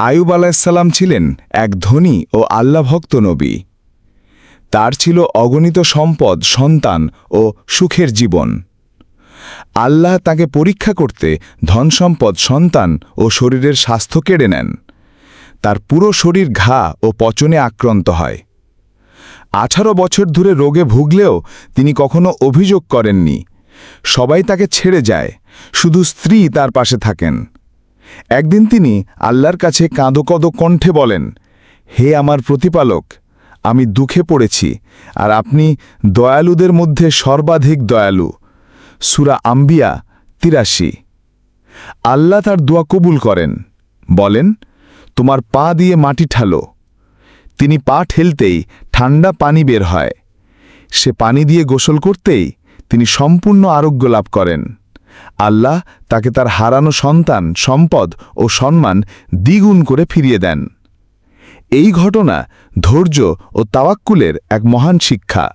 আয়ুব আলাহিসাল্লাম ছিলেন এক ধনী ও আল্লাভক্ত নবী। তার ছিল অগণিত সম্পদ, সন্তান ও সুখের জীবন। আল্লাহ তাকে পরীক্ষা করতে ধনসম্পদ, সন্তান ও শরীরের স্বাস্থ্য কেড়ে নেন। তার পুরো শরীর ঘা ও পচনে আক্রান্ত হয়। আঠারো বছর ধরে রোগে ভুগলেও তিনি কখনো অভিযোগ করেননি। সবাই তাকে ছেড়ে যায়। শুধু স্ত্রী তার পাশে থাকেন। একদিন তিনি আল্লাহর কাছে কাঁদো কদো কণ্ঠে বলেন, হে আমার প্রতিপালক, আমি দুঃখে পড়েছি, আর আপনি দয়ালুদের মধ্যে সর্বাধিক দয়ালু। সুরা আম্বিয়া তিরাশি। আল্লাহ তার দোয়া কবুল করেন, বলেন, তোমার পা দিয়ে মাটি ঠালো। তিনি পা ঠেলতেই ঠান্ডা পানি বের হয়। সে পানি দিয়ে গোসল করতেই তিনি সম্পূর্ণ আরোগ্য লাভ করেন। আল্লাহ তাকে তার হারানো সন্তান, সম্পদ ও সম্মান দ্বিগুণ করে ফিরিয়ে দেন। এই ঘটনা ধৈর্য ও তাওয়াক্কুলের এক মহান শিক্ষা।